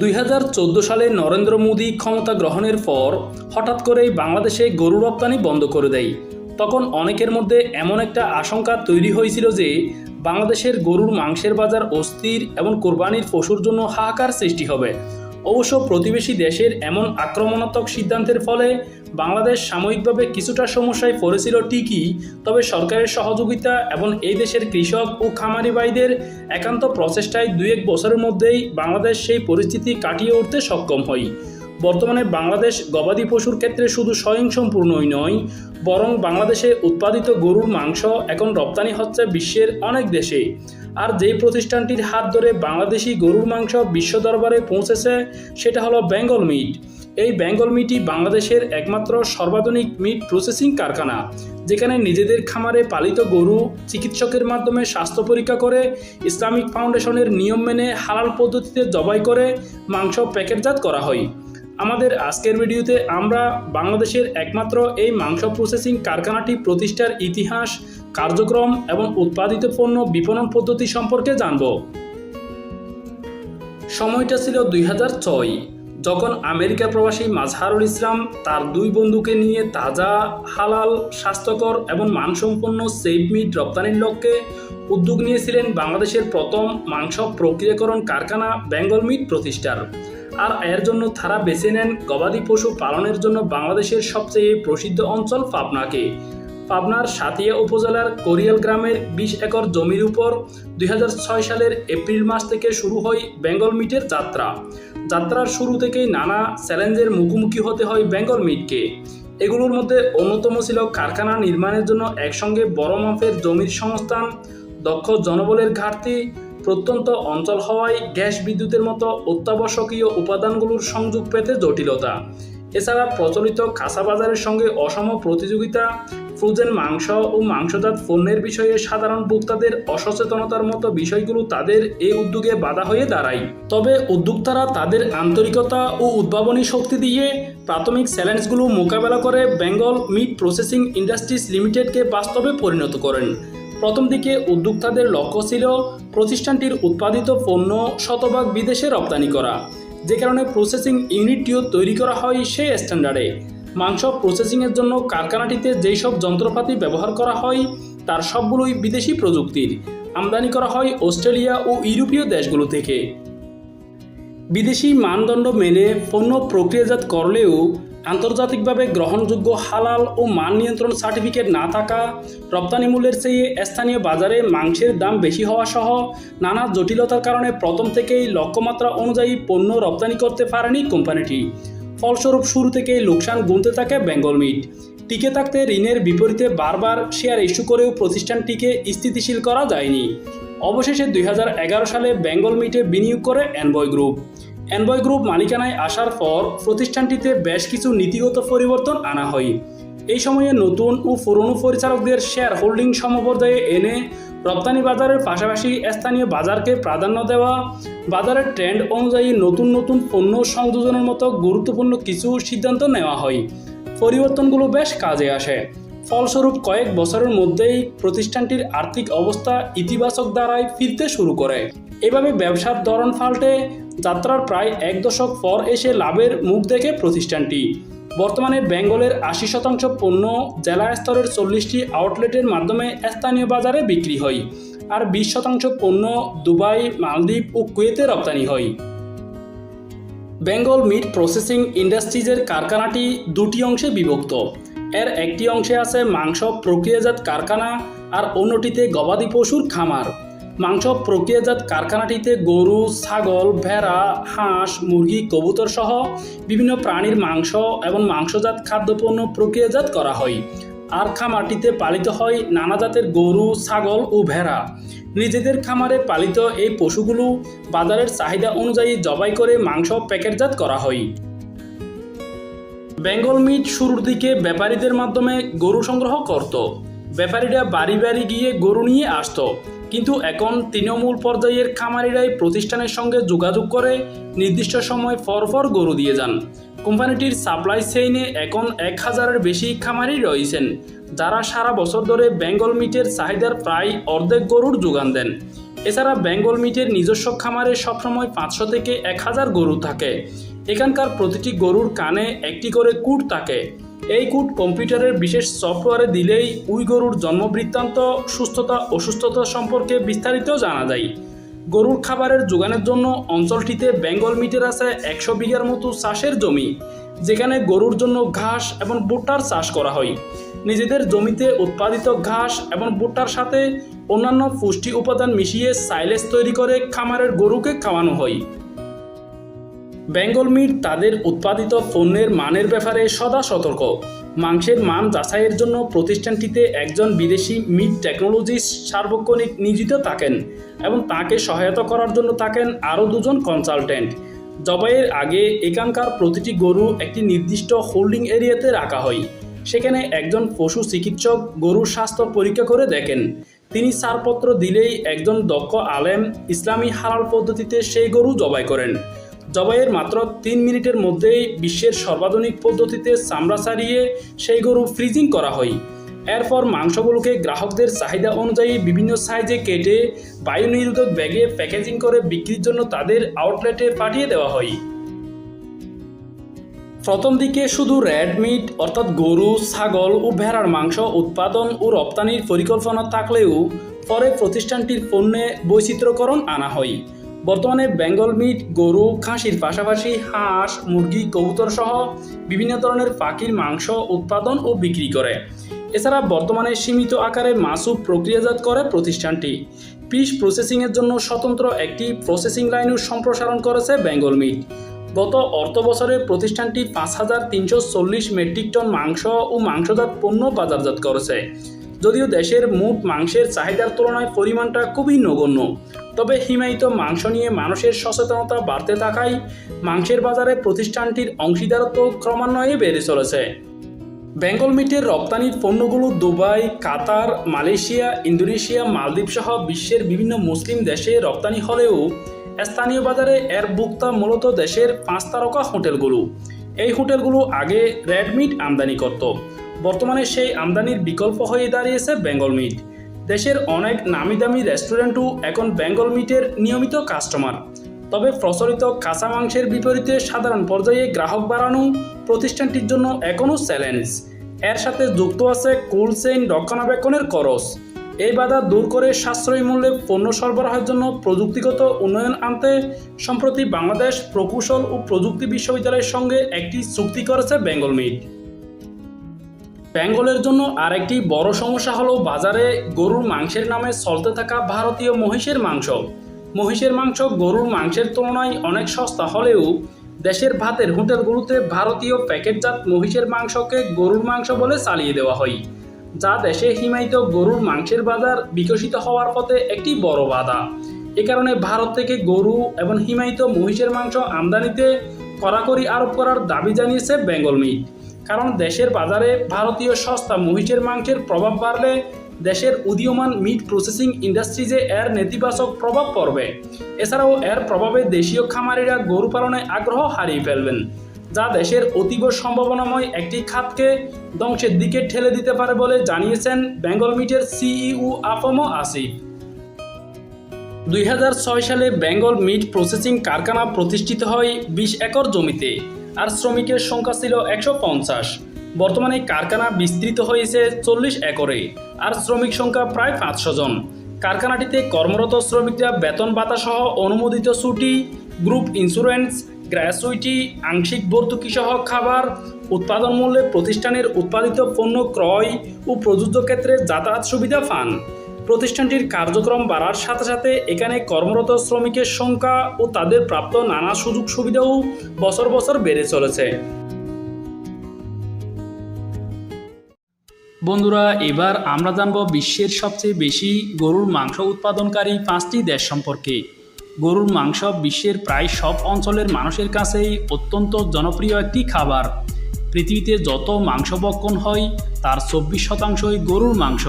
দুই হাজার চোদ্দ সালে নরেন্দ্র মোদী ক্ষমতা গ্রহণের পর হঠাৎ করেই বাংলাদেশে গরু রপ্তানি বন্ধ করে দেয়। তখন অনেকের মধ্যে এমন একটা আশঙ্কা তৈরি হয়েছিল যে বাংলাদেশের গরুর মাংসের বাজার অস্থির এবং কোরবানির পশুর জন্য হাহাকার সৃষ্টি হবে। অবশ্য প্রতিবেশী দেশের এমন আক্রমণাত্মক সিদ্ধান্তের ফলে বাংলাদেশ সাময়িকভাবে কিছুটা সমস্যায় পড়েছিল ঠিকই, তবে সরকারের সহযোগিতা এবং এই দেশের কৃষক ও খামারি ভাইদের একান্ত প্রচেষ্টায় দু এক বছরের মধ্যেই বাংলাদেশ সেই পরিস্থিতি কাটিয়ে উঠতে সক্ষম হয় বর্তমানে বাংলাদেশ গবাদি পশুর ক্ষেত্রে শুধু স্বয়ংসম্পূর্ণই নয়, বরং বাংলাদেশে উৎপাদিত গরুর মাংস এখন রপ্তানি হচ্ছে বিশ্বের অনেক দেশে। আর যেই প্রতিষ্ঠানটির হাত ধরে বাংলাদেশি গরুর মাংস বিশ্ব দরবারে পৌঁছেছে, সেটা হলো বেঙ্গল মিট। এই বেঙ্গল মিটই বাংলাদেশের একমাত্র সর্বাধুনিক মিট প্রসেসিং কারখানা, যেখানে নিজেদের খামারে পালিত গরু চিকিৎসকের মাধ্যমে স্বাস্থ্য পরীক্ষা করে, ইসলামিক ফাউন্ডেশনের নিয়ম মেনে হালাল পদ্ধতিতে জবাই করে মাংস প্যাকেটজাত করা হয়। আমাদের আজকের ভিডিওতে আমরা বাংলাদেশের একমাত্র এই মাংস প্রসেসিং কারখানাটি প্রতিষ্ঠার ইতিহাস, কার্যক্রম এবং উৎপাদিত পণ্য বিপণন পদ্ধতি সম্পর্কে জানব। সময়টা ছিল দুই হাজার ছয়। যখন আমেরিকা প্রবাসী মাজহারুল ইসলাম তার দুই বন্ধুকে নিয়ে তাজা, হালাল, স্বাস্থ্যকর এবং মানসম্পন্ন সেফ মিট রপ্তানির লক্ষ্যে উদ্যোগ নিয়েছিলেন বাংলাদেশের প্রথম মাংস প্রক্রিয়াকরণ কারখানা বেঙ্গল মিট প্রতিষ্ঠার। আর এর জন্য তারা বেছে নেন গবাদি পশু পালনের জন্য বাংলাদেশের সবচেয়ে প্রসিদ্ধ অঞ্চল পাবনাকে। পাবনার সাতিয়া উপজেলার কোরিয়াল গ্রামের বিশ একর জমির উপর দুই হাজার ছয় সালের এপ্রিল মাস থেকে শুরু হয় বেঙ্গল মিটের যাত্রা। যাত্রার শুরু থেকেই নানা চ্যালেঞ্জের মুখোমুখি হতে হয় বেঙ্গল মিটকে। এগুলোর মধ্যে অন্যতম ছিল কারখানা নির্মাণের জন্য একসঙ্গে বড় মাপের জমির সংস্থান, দক্ষ জনবলের ঘাটতি, প্রত্যন্ত অঞ্চল হওয়ায় গ্যাস বিদ্যুতের মতো অত্যাবশ্যকীয় উপাদানগুলোর সংযোগ পেতে জটিলতা। এছাড়া প্রচলিত কাঁচা বাজারের সঙ্গে অসম প্রতিযোগিতা ফ্রোজেন মাংস ও মাংসজাত পণ্যের বিষয়ে সাধারণ ভোক্তাদের অসচেতনতার মতো বিষয়গুলো তাদের এই উদ্যোগে বাধা হয়ে দাঁড়ায়। তবে উদ্যোক্তারা তাদের আন্তরিকতা ও উদ্ভাবনী শক্তি দিয়ে প্রাথমিক চ্যালেঞ্জগুলো মোকাবেলা করে বেঙ্গল মিট প্রসেসিং ইন্ডাস্ট্রিজ লিমিটেডকে বাস্তবে পরিণত করেন। প্রথম দিকে উদ্যোক্তাদের লক্ষ্য ছিল প্রতিষ্ঠানটির উৎপাদিত পণ্য শতভাগ বিদেশে রপ্তানি করা। যে কারণে প্রসেসিং ইউনিটটিও তৈরি করা হয় সেই স্ট্যান্ডার্ডে মাংস প্রসেসিংয়ের জন্য কারখানাটিতে যেই সব যন্ত্রপাতি ব্যবহার করা হয়, তার সবগুলোই বিদেশি প্রযুক্তির। আমদানি করা হয় অস্ট্রেলিয়া ও ইউরোপীয় দেশগুলো থেকে। বিদেশি মানদণ্ড মেনে পণ্য প্রক্রিয়াজাত করলেও আন্তর্জাতিকভাবে গ্রহণযোগ্য হালাল ও মান নিয়ন্ত্রণ সার্টিফিকেট না থাকা, রপ্তানি মূল্যের চেয়ে স্থানীয় বাজারে মাংসের দাম বেশি হওয়া সহ নানা জটিলতার কারণে প্রথম থেকেই লক্ষ্যমাত্রা অনুযায়ী পণ্য রপ্তানি করতে পারেনি কোম্পানিটি। ফলস্বরূপ শুরু থেকেই লোকসান গুনতে থাকে বেঙ্গল মিট। টিকে থাকতে ঋণের বিপরীতে বারবার শেয়ার ইস্যু করেও প্রতিষ্ঠানটিকে স্থিতিশীল করা যায়নি। অবশেষে দুই হাজার এগারো সালে বেঙ্গল মিটে বিনিয়োগ করে অ্যানবয় গ্রুপ। অ্যানবয় গ্রুপ মালিকানায় আসার পর প্রতিষ্ঠানটিতে বেশ কিছু নীতিগত পরিবর্তন আনা হয়। এই সময়ে নতুন ও পুরনো পরিচালকদের শেয়ার হোল্ডিং সমপর্যায়ে এনে রপ্তানি বাজারের পাশাপাশি স্থানীয় বাজারকে প্রাধান্য দেওয়া, বাজারের ট্রেন্ড অনুযায়ী নতুন নতুন পণ্য সংযোজনের মতো গুরুত্বপূর্ণ কিছু সিদ্ধান্ত নেওয়া হয়। পরিবর্তনগুলো বেশ কাজে আসে। ফলস্বরূপ কয়েক বছরের মধ্যেই প্রতিষ্ঠানটির আর্থিক অবস্থা ইতিবাচক দ্বারায় ফিরতে শুরু করে। এভাবে ব্যবসার ধরন ফাল্টে যাত্রার প্রায় এক দশক পর এসে লাভের মুখ দেখে প্রতিষ্ঠানটি। বর্তমানে বেঙ্গলের আশি শতাংশ পণ্য জেলা স্তরের চল্লিশটি আউটলেটের মাধ্যমে স্থানীয় বাজারে বিক্রি হয় আর বিশ শতাংশ পণ্য দুবাই, মালদ্বীপ ও কুয়েতে রপ্তানি হয়। বেঙ্গল মিট প্রসেসিং ইন্ডাস্ট্রিজের কারখানাটি দুটি অংশে বিভক্ত। এর একটি অংশে আছে মাংস প্রক্রিয়াজাত কারখানা আর অন্যটিতে গবাদি পশুর খামার। মাংস প্রক্রিয়াজাত কারখানাটিতে গরু, ছাগল, ভেড়া, হাঁস, মুরগি, কবুতর সহ বিভিন্ন প্রাণীর মাংস এবং মাংসজাত খাদ্যপণ্য প্রক্রিয়াজাত করা হয়। আর খামারটিতে পালিত হয় নানা জাতের গরু, ছাগল ও ভেড়া। নিজেদের খামারে পালিত এই পশুগুলো বাজারের চাহিদা অনুযায়ী জবাই করে মাংস প্যাকেটজাত করা হয়। বেঙ্গল মিট শুরুর দিকে ব্যাপারীদের মাধ্যমে গরু সংগ্রহ করত। ব্যাপারীরা বাড়ি বাড়ি গিয়ে গরু নিয়ে আসতো। কিন্তু এখন তৃণমূল পর্যায়ের খামারিরাই প্রতিষ্ঠানের সঙ্গে যোগাযোগ করে নির্দিষ্ট সময় ফরফর গরু দিয়ে যান। কোম্পানিটির সাপ্লাই চেইনে এখন এক হাজারের বেশি খামারি রয়েছেন, যারা সারা বছর ধরে বেঙ্গল মিটের চাহিদার প্রায় অর্ধেক গরুর যোগান দেন। এছাড়া বেঙ্গল মিটের নিজস্ব খামারে সবসময় পাঁচশো থেকে এক হাজার গরু থাকে। এখানকার প্রতিটি গরুর কানে একটি করে কুট থাকে। এই কুট কম্পিউটারের বিশেষ সফটওয়্যারে দিলেই ওই গরুর জন্মবৃত্তান্ত, সুস্থতা, অসুস্থতা সম্পর্কে বিস্তারিত জানা যায়। গরুর খাবারের যোগানের জন্য অঞ্চলটিতে বেঙ্গল মিটের আছে একশো বিঘার মতো চাষের জমি, যেখানে গরুর জন্য ঘাস এবং ভুট্টার চাষ করা হয়। নিজেদের জমিতে উৎপাদিত ঘাস এবং ভুট্টার সাথে অন্যান্য পুষ্টি উপাদান মিশিয়ে সাইলেজ তৈরি করে খামারের গরুকে খাওয়ানো হয়। বেঙ্গল মিট তাদের উৎপাদিত পণ্যের মানের ব্যাপারে সদা সতর্ক। মাংসের মান যাচাইয়ের জন্য প্রতিষ্ঠানটিতে একজন বিদেশি মিট টেকনোলজিস্ট সার্বক্ষণিক নিয়োজিত থাকেন এবং তাকে সহায়তা করার জন্য থাকেন আরও দুজন কনসালটেন্ট। জবাইয়ের আগে এখানকার প্রতিটি গরু একটি নির্দিষ্ট হোল্ডিং এরিয়াতে রাখা হয়। সেখানে একজন পশু চিকিৎসক গরুর স্বাস্থ্য পরীক্ষা করে দেখেন। তিনি ছাড়পত্র দিলেই একজন দক্ষ আলেম ইসলামী হালাল পদ্ধতিতে সেই গরু জবাই করেন। জবাইয়ের মাত্র তিন মিনিটের মধ্যেই বিশ্বের সর্বাধুনিক পদ্ধতিতে চামড়া ছাড়িয়ে সেই গরু ফ্রিজিং করা হয়। এরপর মাংসগুলোকে গ্রাহকদের চাহিদা অনুযায়ী বিভিন্ন সাইজে কেটে বায়ু নিরোধক ব্যাগে প্যাকেজিং করে বিক্রির জন্য তাদের আউটলেটে পাঠিয়ে দেওয়া হয়। প্রথম দিকে শুধু রেড মিট, অর্থাৎ গরু, ছাগল ও ভেড়ার মাংস উৎপাদন ও রপ্তানির পরিকল্পনা থাকলেও পরে প্রতিষ্ঠানটির পণ্যে বৈচিত্র্যকরণ আনা হয়। বর্তমানে বেঙ্গল মিট, গরু, খাসির পাশাপাশি হাঁস, মুরগি, কবুতর সহ বিভিন্ন ধরনের পাখির মাংস উৎপাদন ও বিক্রি করে। এছাড়া বর্তমানে সীমিত আকারে মাসু প্রক্রিয়াজাত করে প্রতিষ্ঠানটি। পিস প্রসেসিংয়ের জন্য স্বতন্ত্র একটি প্রসেসিং লাইনও সম্প্রসারণ করেছে বেঙ্গল মিট। গত অর্থ বছরে প্রতিষ্ঠানটি পাঁচ হাজার তিনশো চল্লিশ মেট্রিক টন মাংস ও মাংসজাত পণ্য বাজারজাত করেছে। যদিও দেশের মোট মাংসের চাহিদার তুলনায় পরিমাণটা খুবই নগণ্য। তবে হিমায়িত মাংস নিয়ে মানুষের সচেতনতা বাড়তে থাকায় মাংসের বাজারে প্রতিষ্ঠানটির অংশীদারত্ব ক্রমান্বয়ে বেড়ে চলেছে। বেঙ্গল মিটের রপ্তানির পণ্যগুলো Dubai, Qatar, Malaysia, Indonesia, Maldives সহ বিশ্বের বিভিন্ন মুসলিম দেশে রপ্তানি হলেও স্থানীয় বাজারে এর ভোক্তা মূলত দেশের পাঁচ তারকা হোটেলগুলো। এই হোটেলগুলো আগে রেডমিট আমদানি করত। বর্তমানে সেই আমদানির বিকল্প হয়ে দাঁড়িয়েছে বেঙ্গল মিট। দেশের অনেক নামি দামি রেস্টুরেন্টও এখন বেঙ্গল মিটের নিয়মিত কাস্টমার। তবে প্রচলিত কাঁচা মাংসের বিপরীতে সাধারণ পর্যায়ে গ্রাহক বাড়ানো প্রতিষ্ঠানটির জন্য এখনও চ্যালেঞ্জ। এর সাথে যুক্ত আছে কোল্ড চেইন রক্ষণাবেক্ষণের খরচ এই বাধা দূর করে সাশ্রয়ী মূল্যে পণ্য সরবরাহের জন্য প্রযুক্তিগত উন্নয়ন আনতে সম্প্রতি বাংলাদেশ প্রকৌশল ও প্রযুক্তি বিশ্ববিদ্যালয়ের সঙ্গে একটি চুক্তি করেছে বেঙ্গল মিট। বেঙ্গলের জন্য আরেকটি বড় সমস্যা হলো বাজারে গরুর মাংসের নামে চলতে থাকা ভারতীয় মহিষের মাংস। মহিষের মাংস গরুর মাংসের তুলনায় অনেক সস্তা হলেও দেশের ভাতের হোটেলগুলোতে ভারতীয় প্যাকেটজাত মহিষের মাংসকে গরুর মাংস বলে চালিয়ে দেওয়া হয়, যা দেশে হিমায়িত গরুর মাংসের বাজার বিকশিত হওয়ার পথে একটি বড় বাধা। এ কারণে ভারত থেকে গরু এবং হিমায়িত মহিষের মাংস আমদানিতে কড়াকড়ি আরোপ করার দাবি জানিয়েছে বেঙ্গল মিট। কারণ দেশের বাজারে ভারতীয় সস্তা মহিষের মাংসের প্রভাব বাড়লে দেশের উদীয়মান মিট প্রসেসিং ইন্ডাস্ট্রিজে এর নেতিবাচক প্রভাব পড়বে। এছাড়াও এর প্রভাবে দেশীয় খামারিরা গরু পালনে আগ্রহ হারিয়ে ফেলবেন, যা দেশের অতীব সম্ভাবনাময় একটি খাতকে ধ্বংসের দিকে ঠেলে দিতে পারে বলে জানিয়েছেন বেঙ্গল মিটের সিইও আফম আসিফ। দুই সালে বেঙ্গল মিট প্রসেসিং কারখানা প্রতিষ্ঠিত হয় বিশ একর জমিতে। আর শ্রমিকের সংখ্যা ছিল একশো পঞ্চাশ। বর্তমানে কারখানা বিস্তৃত হয়েছে চল্লিশ একরে, আর শ্রমিক সংখ্যা প্রায় পাঁচশো জন। কারখানাটিতে কর্মরত শ্রমিকরা বেতন ভাতা সহ অনুমোদিত ছুটি, গ্রুপ ইন্স্যুরেন্স, গ্র্যাচুইটি, আংশিক ভর্তুকি সহ খাবার, উৎপাদন মূল্যে প্রতিষ্ঠানের উৎপাদিত পণ্য ক্রয় ও প্রযোজ্য ক্ষেত্রে যাতায়াত সুবিধা পান। প্রতিষ্ঠানটির কার্যক্রম বাড়ার সাথে সাথে এখানে কর্মরত শ্রমিকের সংখ্যা ও তাদের প্রাপ্ত নানা সুযোগ সুবিধাও বছর বছর বেড়ে চলেছে। বন্ধুরা, এবার আমরা জানব বিশ্বের সবচেয়ে বেশি গরুর মাংস উৎপাদনকারী পাঁচটি দেশ সম্পর্কে। গরুর মাংস বিশ্বের প্রায় সব অঞ্চলের মানুষের কাছেই অত্যন্ত জনপ্রিয় একটি খাবার। পৃথিবীতে যত মাংস বক্ষণ হয়, তার চব্বিশ শতাংশই গরুর মাংস।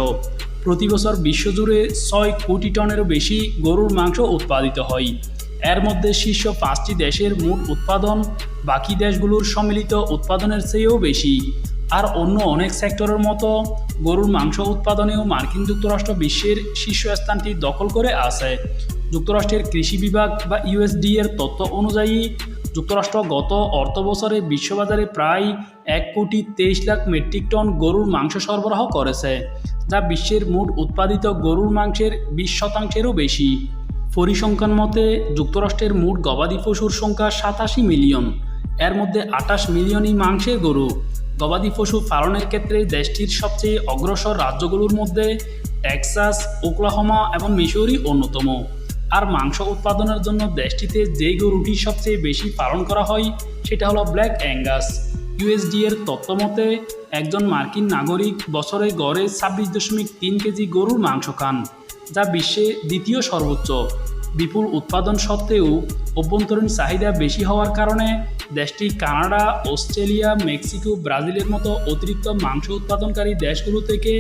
প্রতি বছর বিশ্বজুড়ে ছয় কোটি টনেরও বেশি গরুর মাংস উৎপাদিত হয়। এর মধ্যে শীর্ষ পাঁচটি দেশের মোট উৎপাদন, বাকি দেশগুলোর সম্মিলিত উৎপাদনের চেয়েও বেশি। আর অন্য অনেক সেক্টরের মতো গরুর মাংস উৎপাদনেও মার্কিন যুক্তরাষ্ট্র বিশ্বের শীর্ষস্থানটি দখল করে আছে। যুক্তরাষ্ট্রের কৃষি বিভাগ বা ইউএসডি এর তথ্য অনুযায়ী, যুক্তরাষ্ট্র গত অর্থ বছরে বিশ্ববাজারে প্রায় এক কোটি তেইশ লাখ মেট্রিক টন গরুর মাংস সরবরাহ করেছে। যা বিশ্বের মোট উৎপাদিত গরুর মাংসের বিশ শতাংশেরও বেশি। পরিসংখ্যান মতে, যুক্তরাষ্ট্রের মোট গবাদি পশুর সংখ্যা সাতাশি মিলিয়ন। এর মধ্যে আটাশ মিলিয়নই মাংসের গরু। গবাদি পশু পালনের ক্ষেত্রে দেশটির সবচেয়ে অগ্রসর রাজ্যগুলোর মধ্যে টেক্সাস, ওকলাহোমা এবং মিসৌরি অন্যতম। আর মাংস উৎপাদনের জন্য দেশটিতে যে গরুটি সবচেয়ে বেশি পালন করা হয়, সেটা হলো ব্ল্যাক অ্যাঙ্গাস। ইউএসডি এর মতে একজন মার্কিন নাগরিক বছরে গড়ে ছাব্বিশ দশমিক তিন কেজি গরুর মাংস খান, যা বিশ্বে দ্বিতীয় সর্বোচ্চ। বিপুল উৎপাদন সত্ত্বেও অভ্যন্তরীণ চাহিদা বেশি হওয়ার কারণে দেশটি কানাডা, অস্ট্রেলিয়া, মেক্সিকো, ব্রাজিলের মতো অতিরিক্ত মাংস উৎপাদনকারী দেশগুলো থেকে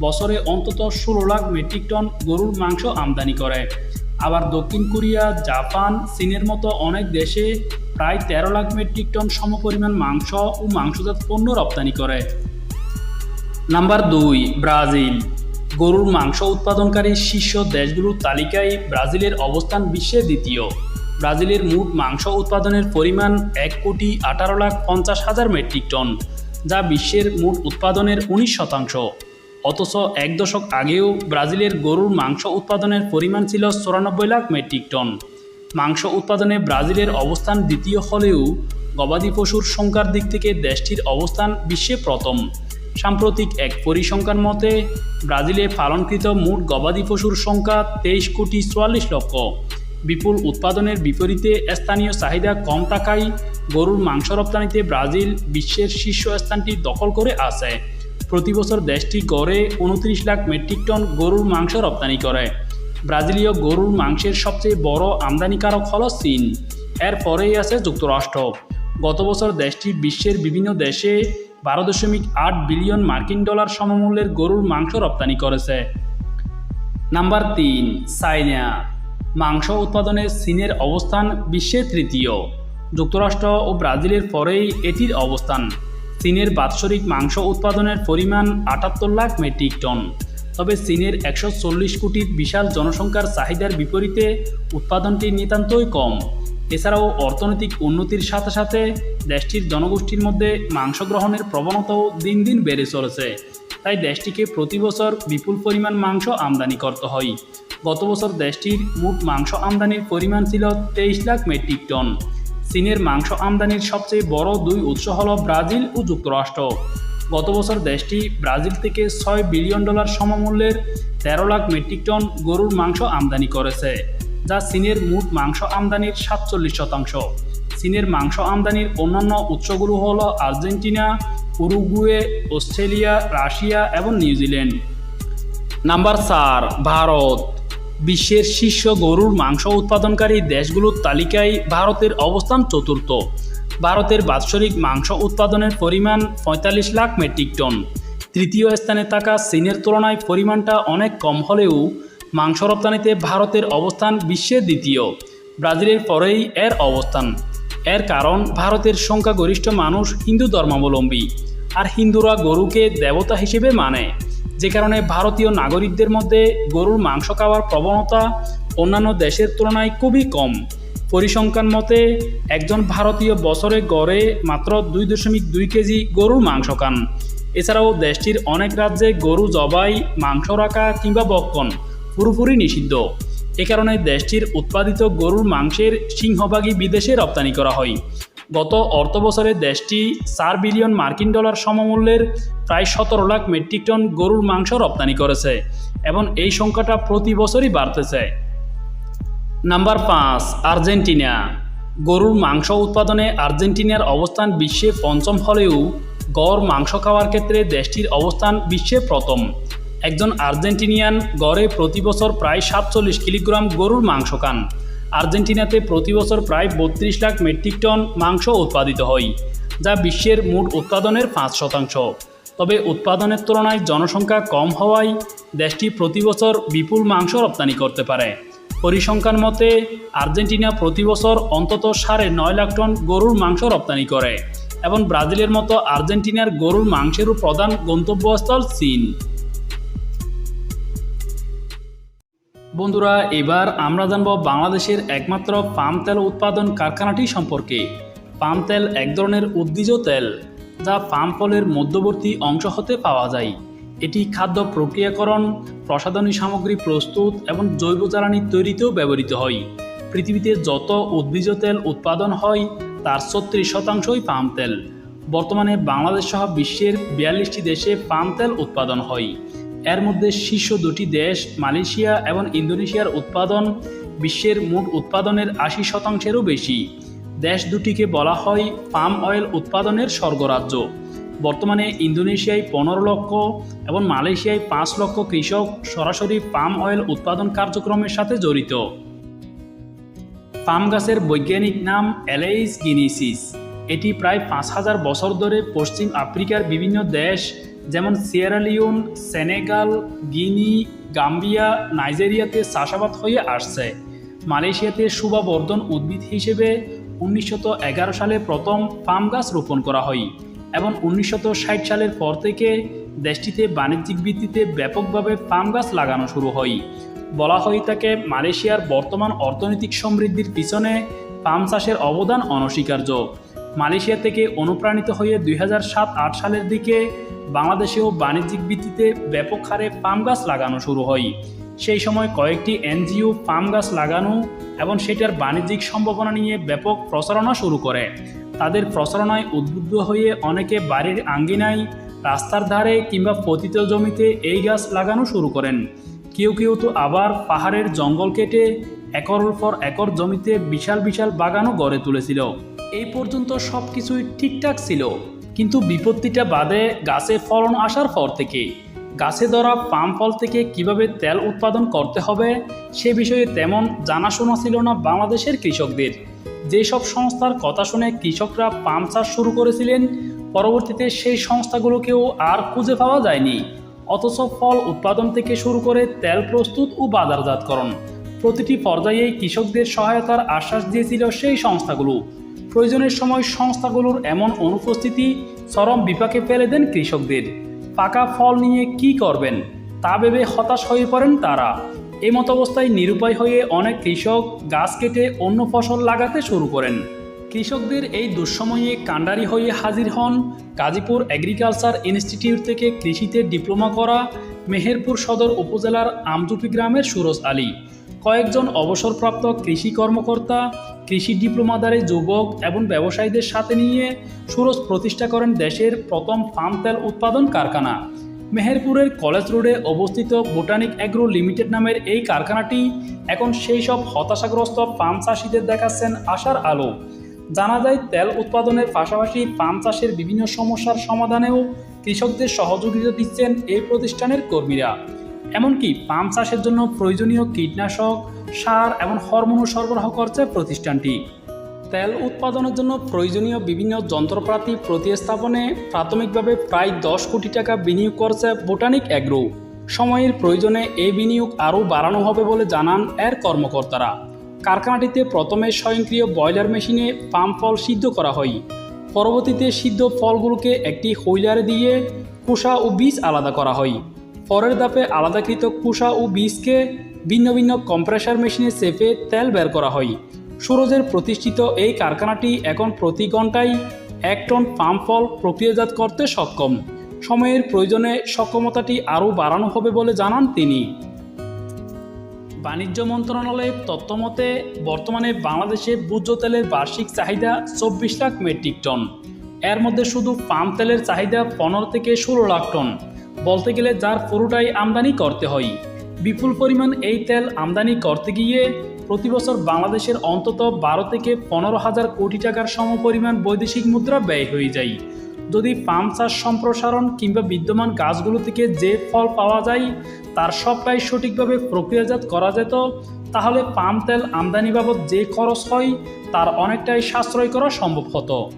বছরে অন্তত ষোলো লাখ মেট্রিক টন গরুর মাংস আমদানি করে। আবার দক্ষিণ কোরিয়া, জাপান, চীনের মতো অনেক দেশে প্রায় তেরো লাখ মেট্রিক টন সমপরিমাণ মাংস ও মাংসজাত পণ্য রপ্তানি করে। নাম্বার দুই, ব্রাজিল। গরুর মাংস উৎপাদনকারী শীর্ষ দেশগুলোর তালিকায় ব্রাজিলের অবস্থান বিশ্বে দ্বিতীয়। ব্রাজিলের মোট মাংস উৎপাদনের পরিমাণ এক কোটি আঠারো লাখ পঞ্চাশ হাজার মেট্রিক টন, যা বিশ্বের মোট উৎপাদনের উনিশ শতাংশ। অথচ এক দশক আগেও ব্রাজিলের গরুর মাংস উৎপাদনের পরিমাণ ছিল চুরানব্বই লাখ মেট্রিক টন। মাংস উৎপাদনে ব্রাজিলের অবস্থান দ্বিতীয় হলেও গবাদি পশুর সংখ্যার দিক থেকে দেশটির অবস্থান বিশ্বে প্রথম। সাম্প্রতিক এক পরিসংখ্যান মতে, ব্রাজিলে পালনকৃত মোট গবাদি পশুর সংখ্যা তেইশ কোটি চুয়াল্লিশ লক্ষ। বিপুল উৎপাদনের বিপরীতে স্থানীয় চাহিদা কম থাকায় গরুর মাংস রপ্তানিতে ব্রাজিল বিশ্বের শীর্ষ স্থানটি দখল করে আছে। প্রতি বছর দেশটি গড়ে উনত্রিশ লাখ মেট্রিক টন গরুর মাংস রপ্তানি করে। ব্রাজিলীয় গরুর মাংসের সবচেয়ে বড় আমদানিকারক হল চীন। এর পরেই আছে যুক্তরাষ্ট্র। গত বছর দেশটি বিশ্বের বিভিন্ন দেশে বারো দশমিক আট বিলিয়ন মার্কিন ডলার সমমূল্যের গরুর মাংস রপ্তানি করেছে। নাম্বার তিন, চাইনা। মাংস উৎপাদনে চীনের অবস্থান বিশ্বে তৃতীয়। যুক্তরাষ্ট্র ও ব্রাজিলের পরেই এটির অবস্থান। চীনের বাৎসরিক মাংস উৎপাদনের পরিমাণ আটাত্তর লাখ মেট্রিক টন। তবে চীনের একশো চল্লিশ কোটির বিশাল জনসংখ্যার চাহিদার বিপরীতে উৎপাদনটি নিতান্তই কম। এছাড়াও অর্থনৈতিক উন্নতির সাথে সাথে দেশটির জনগোষ্ঠীর মধ্যে মাংস গ্রহণের প্রবণতাও দিন দিন বেড়ে চলেছে। তাই দেশটিকে প্রতি বছর বিপুল পরিমাণ মাংস আমদানি করতে হয়। গত বছর দেশটির মোট মাংস আমদানির পরিমাণ ছিল তেইশ লাখ মেট্রিক টন। চীনের মাংস আমদানির সবচেয়ে বড় দুই উৎস হল ব্রাজিল ও যুক্তরাষ্ট্র। গত বছর দেশটি ব্রাজিল থেকে ছয় বিলিয়ন ডলার সমমূল্যের তেরো লাখ মেট্রিক টন গরুর মাংস আমদানি করেছে, যা চীনের মোট মাংস আমদানির সাতচল্লিশ শতাংশ। চীনের মাংস আমদানির অন্যান্য উৎসগুলো হল আর্জেন্টিনা, উরুগুয়ে, অস্ট্রেলিয়া, রাশিয়া এবং নিউজিল্যান্ড। নাম্বার চার, ভারত। বিশ্বের শীর্ষ গরুর মাংস উৎপাদনকারী দেশগুলোর তালিকায় ভারতের অবস্থান চতুর্থ। ভারতের বাৎসরিক মাংস উৎপাদনের পরিমাণ পঁয়তাল্লিশ লাখ মেট্রিক টন। তৃতীয় স্থানে থাকা চীনের তুলনায় পরিমাণটা অনেক কম হলেও মাংস রপ্তানিতে ভারতের অবস্থান বিশ্বের দ্বিতীয়। ব্রাজিলের পরেই এর অবস্থান। এর কারণ, ভারতের সংখ্যাগরিষ্ঠ মানুষ হিন্দু ধর্মাবলম্বী। আর হিন্দুরা গরুকে দেবতা হিসেবে মানে। যে কারণে ভারতীয় নাগরিকদের মধ্যে গরুর মাংস খাওয়ার প্রবণতা অন্যান্য দেশের তুলনায় খুবই কম। পরিসংখ্যান মতে, একজন ভারতীয় বছরে গড়ে মাত্র দুই দশমিক দুই কেজি গরুর মাংস খান। এছাড়াও দেশটির অনেক রাজ্যে গরু জবাই, মাংস রাখা কিংবা বক্ষণ পুরোপুরি নিষিদ্ধ। এ কারণে দেশটির উৎপাদিত গরুর মাংসের সিংহভাগই বিদেশে রপ্তানি করা হয়। গত অর্থ বছরে দেশটি চার বিলিয়ন মার্কিন ডলার সমমূল্যের প্রায় সতেরো লাখ মেট্রিক টন গরুর মাংস রপ্তানি করেছে এবং এই সংখ্যাটা প্রতি বছরই বাড়তেছে। নাম্বার পাঁচ, আর্জেন্টিনা। গরুর মাংস উৎপাদনে আর্জেন্টিনার অবস্থান বিশ্বে পঞ্চম হলেও গড় মাংস খাওয়ার ক্ষেত্রে দেশটির অবস্থান বিশ্বে প্রথম। একজন আর্জেন্টিনিয়ান গড়ে প্রতি বছর প্রায় সাতচল্লিশ কিলোগ্রাম গরুর মাংস খান। আর্জেন্টিনাতে প্রতি বছর প্রায় বত্রিশ লাখ মেট্রিক টন মাংস উৎপাদিত হয়, যা বিশ্বের মোট উৎপাদনের পাঁচ শতাংশ। তবে উৎপাদনের তুলনায় জনসংখ্যা কম হওয়ায় দেশটি প্রতি বছর বিপুল মাংস রপ্তানি করতে পারে। পরিসংখ্যান মতে, আর্জেন্টিনা প্রতি বছর অন্তত সাড়ে নয় লাখ টন গরুর মাংস রপ্তানি করে, এবং ব্রাজিলের মতো আর্জেন্টিনার গরুর মাংসেরও প্রধান গন্তব্যস্থল চীন। বন্ধুরা, এবার আমরা জানব বাংলাদেশের একমাত্র পাম তেল উৎপাদন কারখানাটি সম্পর্কে। পাম তেল এক ধরনের উদ্ভিজ তেল, যা পাম ফলের মধ্যবর্তী অংশ হতে পাওয়া যায়। এটি খাদ্য প্রক্রিয়াকরণ, প্রসাধনী সামগ্রী প্রস্তুত এবং জৈব জ্বালানি তৈরিতেও ব্যবহৃত হয়। পৃথিবীতে যত উদ্ভিজ তেল উৎপাদন হয়, তার ছত্রিশ শতাংশই পাম তেল। বর্তমানে বাংলাদেশ সহ বিশ্বের বিয়াল্লিশটি দেশে পাম তেল উৎপাদন হয়। এর মধ্যে শীর্ষ দুটি দেশ, মালয়েশিয়া এবং ইন্দোনেশিয়ার উৎপাদন বিশ্বের মোট উৎপাদনের আশি শতাংশেরও বেশি। দেশ দুটিকে বলা হয় পাম অয়েল উৎপাদনের স্বর্গরাজ্য। বর্তমানে ইন্দোনেশিয়ায় পনেরো লক্ষ এবং মালয়েশিয়ায় পাঁচ লক্ষ কৃষক সরাসরি পাম অয়েল উৎপাদন কার্যক্রমের সাথে জড়িত। পাম গাছের বৈজ্ঞানিক নাম অ্যালেইস গিনিসিস। এটি প্রায় পাঁচ হাজার বছর ধরে পশ্চিম আফ্রিকার বিভিন্ন দেশ যেমন Sierra Leone Senegal, Guinea, Gambia, নাইজেরিয়াতে চাষাবাদ হয়ে আসছে। মালয়েশিয়াতে শুভাবর্ধন উদ্ভিদ হিসেবে উনিশশত এগারো সালে প্রথম পাম গাছ রোপণ করা হয় এবং উনিশশত ষাট সালের পর থেকে দেশটিতে বাণিজ্যিক ভিত্তিতে ব্যাপকভাবে পাম গাছ লাগানো শুরু হয়। বলা হয় তাকে মালয়েশিয়ার বর্তমান অর্থনৈতিক সমৃদ্ধির পিছনে পাম চাষের অবদান অনস্বীকার্য। মালয়েশিয়া থেকে অনুপ্রাণিত হয়ে দুই সাত সালের দিকে বাংলাদেশেও বাণিজ্যিক ভিত্তিতে ব্যাপক হারে পাম গাছ লাগানো শুরু হয়। সেই সময় কয়েকটি এনজিও পাম গাছ লাগানো এবং সেটার বাণিজ্যিক সম্ভাবনা নিয়ে ব্যাপক প্রচারণা শুরু করে। তাদের প্রচারণায় উদ্বুদ্ধ হয়ে অনেকে বাড়ির আঙ্গিনায়, রাস্তার ধারে কিংবা পতিত জমিতে এই গাছ লাগানো শুরু করেন। কেউ কেউ তো আবার পাহাড়ের জঙ্গল কেটে একর পর একর জমিতে বিশাল বিশাল বাগানও গড়ে তুলেছিল। এই পর্যন্ত সব কিছুই ঠিকঠাক ছিল, কিন্তু বিপত্তিটা বাদে গাছে ফলন আসার পর থেকে। গাছে ধরা পাম ফল থেকে কীভাবে তেল উৎপাদন করতে হবে, সে বিষয়ে তেমন জানাশোনা ছিল না বাংলাদেশের কৃষকদের। যেসব সংস্থার কথা শুনে কৃষকরা পাম চাষ শুরু করেছিলেন, পরবর্তীতে সেই সংস্থাগুলোকেও আর খুঁজে পাওয়া যায়নি। অথচ ফল উৎপাদন থেকে শুরু করে তেল প্রস্তুত ও বাজারজাতকরণ। প্রতিটি পর্যায়ে কৃষকদের সহায়তার আশ্বাস দিয়েছিল সেই সংস্থাগুলো। প্রয়োজনের সময় সংস্থাগুলোর এমন অনুপস্থিতি চরম বিপাকে ফেলে দেন কৃষকদের। পাকা ফল নিয়ে কি করবেন, তা ভেবে হতাশ হয়ে পড়েন তারা। এমত অবস্থায় নিরুপায় হয়ে অনেক কৃষক গাছ কেটে অন্য ফসল লাগাতে শুরু করেন। কৃষকদের এই দুঃসময়ে কাণ্ডারি হয়ে হাজির হন গাজীপুর এগ্রিকালচার ইনস্টিটিউট থেকে কৃষিতে ডিপ্লোমা করা মেহেরপুর সদর উপজেলার আমজুপি গ্রামের সুরজ আলী। কয়েকজন অবসরপ্রাপ্ত কৃষি কর্মকর্তা, কৃষি ডিপ্লোমাদারে যুবক এবং ব্যবসায়ীদের সাথে নিয়ে সুরজ প্রতিষ্ঠা করেন দেশের প্রথম পাম তেল উৎপাদন কারখানা। মেহেরপুরের কলেজ রোডে অবস্থিত বোটানিক অ্যাগ্রো লিমিটেড নামের এই কারখানাটি এখন সেই সব হতাশাগ্রস্ত পাম চাষিদের দেখাচ্ছেন আশার আলো। জানা যায়, তেল উৎপাদনের পাশাপাশি পাম চাষের বিভিন্ন সমস্যার সমাধানেও কৃষকদের সহযোগিতা দিচ্ছেন এই প্রতিষ্ঠানের কর্মীরা। এমনকি পাম চাষের জন্য প্রয়োজনীয় কীটনাশক, সার এবং হরমোনও সরবরাহ করছে প্রতিষ্ঠানটি। তেল উৎপাদনের জন্য প্রয়োজনীয় বিভিন্ন যন্ত্রপাতি প্রতিস্থাপনে প্রাথমিকভাবে প্রায় দশ কোটি টাকা বিনিয়োগ করছে বোটানিক অ্যাগ্রো। সময়ের প্রয়োজনে এই বিনিয়োগ আরও বাড়ানো হবে বলে জানান এর কর্মকর্তারা। কারখানাটিতে প্রথমে স্বয়ংক্রিয় বয়লার মেশিনে পাম ফল সিদ্ধ করা হয়। পরবর্তীতে সিদ্ধ ফলগুলোকে একটি হুইলারে দিয়ে খোসা ও বীজ আলাদা করা হয়। পরের ধাপে আলাদাকৃত খোসা ও বীজকে ভিন্ন ভিন্ন কম্প্রেসার মেশিনে চেপে তেল বের করা হয়। সুরজের প্রতিষ্ঠিত এই কারখানাটি এখন প্রতি ঘন্টায় এক টন পাম ফল প্রক্রিয়াজাত করতে সক্ষম। সময়ের প্রয়োজনে সক্ষমতাটি আরও বাড়ানো হবে বলে জানান তিনি। বাণিজ্য মন্ত্রণালয়ের তথ্যমতে বর্তমানে বাংলাদেশে ভোজ্য তেলের বার্ষিক চাহিদা চব্বিশ লাখ মেট্রিক টন। এর মধ্যে শুধু পাম তেলের চাহিদা পনেরো থেকে ষোলো লাখ টন। বলতে গেলে যার পুরোটাই আমদানি করতে হয়। বিপুল পরিমাণ এই তেল আমদানি করতে গিয়ে প্রতি বছর বাংলাদেশের অন্তত বারো থেকে পনেরো হাজার কোটি টাকার সমপরিমাণ বৈদেশিক মুদ্রা ব্যয় হয়ে যায়। যদি পাম চাষ সম্প্রসারণ কিংবা বিদ্যমান গাছগুলো থেকে যে ফল পাওয়া যায়, তার সবটাই সঠিকভাবে প্রক্রিয়াজাত করা যেত, তাহলে পাম তেল আমদানি বাবদ যে খরচ হয়, তার অনেকটাই সাশ্রয় করা সম্ভব হতো।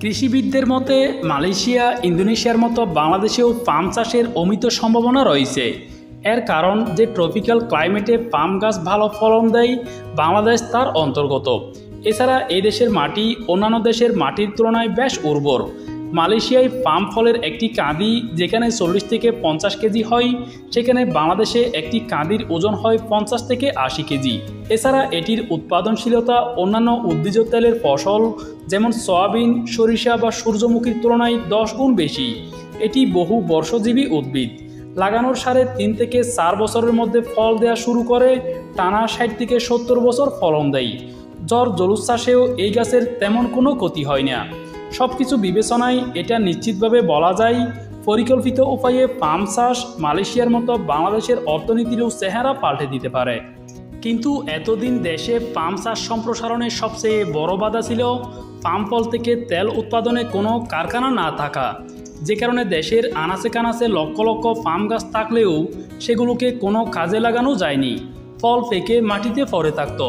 কৃষিবিদদের মতে, মালয়েশিয়া, ইন্দোনেশিয়ার মতো বাংলাদেশেও পাম চাষের অমিত সম্ভাবনা রয়েছে। এর কারণ যে ট্রপিক্যাল ক্লাইমেটে পাম গাছ ভালো ফলন দেয় বাংলাদেশ তার অন্তর্গত। এছাড়া এই দেশের মাটি অন্যান্য দেশের মাটির তুলনায় বেশ উর্বর। মালয়েশিয়ায় পাম ফলের একটি কাঁদি, যেখানে চল্লিশ থেকে পঞ্চাশ কেজি হয়, সেখানে বাংলাদেশে একটি কাঁদির ওজন হয় পঞ্চাশ থেকে আশি কেজি। এছাড়া এটির উৎপাদনশীলতা অন্যান্য উদ্ভিজ তেলের ফসল, যেমন সয়াবিন, সরিষা বা সূর্যমুখীর তুলনায় দশ গুণ বেশি। এটি বহু বর্ষজীবী উদ্ভিদ। লাগানোর সাড়ে তিন থেকে চার বছরের মধ্যে ফল দেওয়া শুরু করে, টানা ষাট থেকে সত্তর বছর ফলন দেয়। জ্বর চাষেও এই গাছের তেমন কোনো ক্ষতি হয় না। সব কিছু বিবেচনায় এটা নিশ্চিতভাবে বলা যায়, পরিকল্পিত উপায়ে পাম চাষ মালয়েশিয়ার মতো বাংলাদেশের অর্থনীতিরও চেহারা পাল্টে দিতে পারে। কিন্তু এতদিন দেশে পাম চাষ সম্প্রসারণের সবচেয়ে বড় বাধা ছিল পাম ফল থেকে তেল উৎপাদনে কোনো কারখানা না থাকা। যে কারণে দেশের আনাচে কানাচে লক্ষ লক্ষ পাম গাছ থাকলেও সেগুলোকে কোনো কাজে লাগানো যায়নি। ফল পেকে মাটিতে পড়ে থাকত।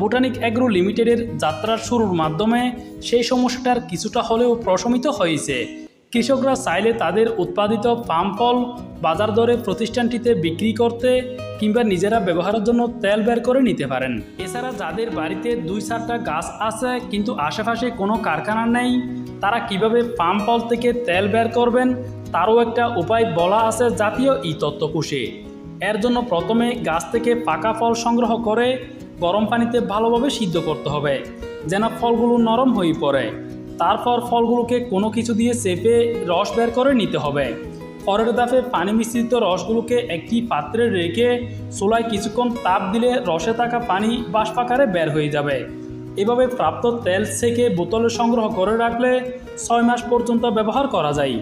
বোটানিক অ্যাগ্রো লিমিটেডের যাত্রার শুরুর মাধ্যমে সেই সমস্যাটার কিছুটা হলেও প্রশমিত হয়েছে। কৃষকরা চাইলে তাদের উৎপাদিত পাম ফল বাজার দরে প্রতিষ্ঠানটিতে বিক্রি করতে কিংবা নিজেরা ব্যবহারের জন্য তেল বের করে নিতে পারেন। এছাড়া যাদের বাড়িতে দুই চারটা গাছ আছে কিন্তু আশেপাশে কোনো কারখানা নেই, তারা কীভাবে পাম ফল থেকে তেল বের করবেন তারও একটা উপায় বলা আছে জাতীয় ই তত্ত্বকোষে এর জন্য প্রথমে গাছ থেকে পাকা ফল সংগ্রহ করে গরম পানিতে ভালোভাবে সিদ্ধ করতে হবে, যেন ফলগুলো নরম হয়ে পড়ে। তারপর ফলগুলোকে কোনো কিছু দিয়ে চেপে রস বের করে নিতে হবে। পরের দাফে পানি মিশ্রিত রসগুলোকে একটি পাত্রে রেখে চুলায় কিছুক্ষণ তাপ দিলে রসে থাকা পানি বাষ্পাকারে বের হয়ে যাবে। এভাবে প্রাপ্ত তেল থেকে বোতলে সংগ্রহ করে রাখলে ছয় মাস পর্যন্ত ব্যবহার করা যায়।